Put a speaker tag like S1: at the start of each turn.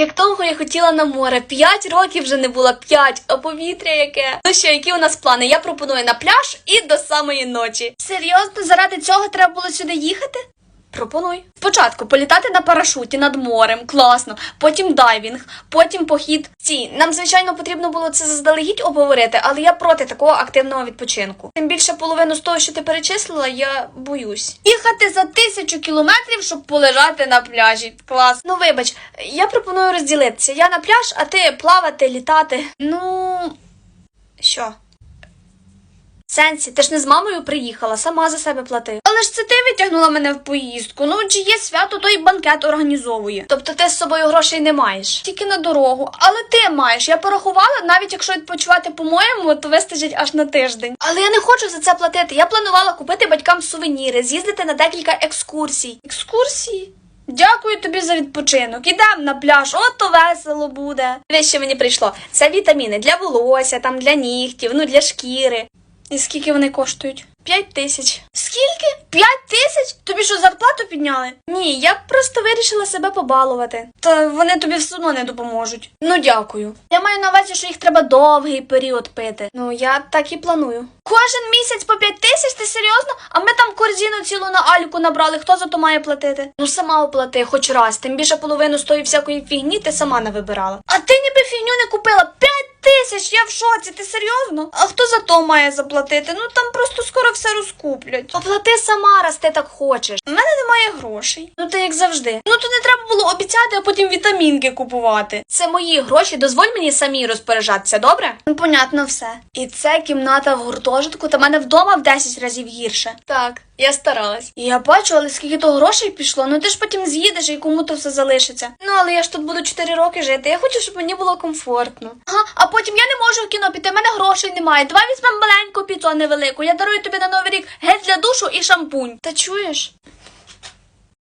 S1: Як довго я хотіла на море, п'ять років вже не було п'ять, а повітря яке. Ну що, які у нас плани? Я пропоную на пляж і до самої ночі. Серйозно, заради цього треба було сюди їхати? Пропонуй. Спочатку політати на парашуті над морем, класно, потім дайвінг, потім похід. Ці нам звичайно потрібно було це заздалегідь обговорити, але я проти такого активного відпочинку. Тим більше половину з того, що ти перечислила, я боюсь. Їхати за тисячу кілометрів, щоб полежати на пляжі. Клас. Ну вибач, я пропоную розділитися. Я на пляж, а ти плавати, літати. Ну що? Сенсі, ти ж не з мамою приїхала, сама за себе плати. Але ж це ти витягнула мене в поїздку. Ну чи є свято, то й банкет організовує. Тобто ти з собою грошей не маєш. Тільки на дорогу. Але ти маєш. Я порахувала, навіть якщо відпочивати по-моєму, то вистачить аж на тиждень. Але я не хочу за це платити. Я планувала купити батькам сувеніри, з'їздити на декілька екскурсій. Екскурсії? Дякую тобі за відпочинок. Ідемо на пляж, от то весело буде. Що мені прийшло. Це вітаміни для волосся, там для нігтів, ну для шкіри. І скільки вони коштують? П'ять тисяч. Скільки? П'ять тисяч? Тобі що зарплату підняли? Ні, я просто вирішила себе побалувати. Та вони тобі все одно не допоможуть. Ну дякую. Я маю на увазі, що їх треба довгий період пити. Ну я так і планую. Кожен місяць по п'ять тисяч? Ти серйозно? А ми там корзину цілу на альку набрали. Хто за то має платити? Ну сама оплати, хоч раз. Тим більше половину з тої всякої фігні ти сама не вибирала. А ти ніби фігню не купила. П'ять тисяч, я в шоці, ти серйозно? А хто за то має заплатити? Ну там просто скоро все розкуплять. Оплати сама, раз ти так хочеш. У мене немає грошей. Ну ти як завжди. Ну то не треба було обіцяти, а потім вітамінки купувати. Це мої гроші, дозволь мені самі розпоряджатися, добре? Ну, понятно все. І це кімната в гуртожитку, та мене вдома в 10 разів гірше. Так, я старалась. Я бачу, але скільки то грошей пішло, ну ти ж потім з'їдеш і кому то все залишиться. Ну але я ж тут буду 4 роки жити. Я хочу, щоб мені було комфортно. Ага, а потім я не можу в кіно піти, в мене грошей немає. Давай візьмемо маленьку піцу, а невелику. Я дарую тобі на новий рік гель для душу і шампунь. Та чуєш?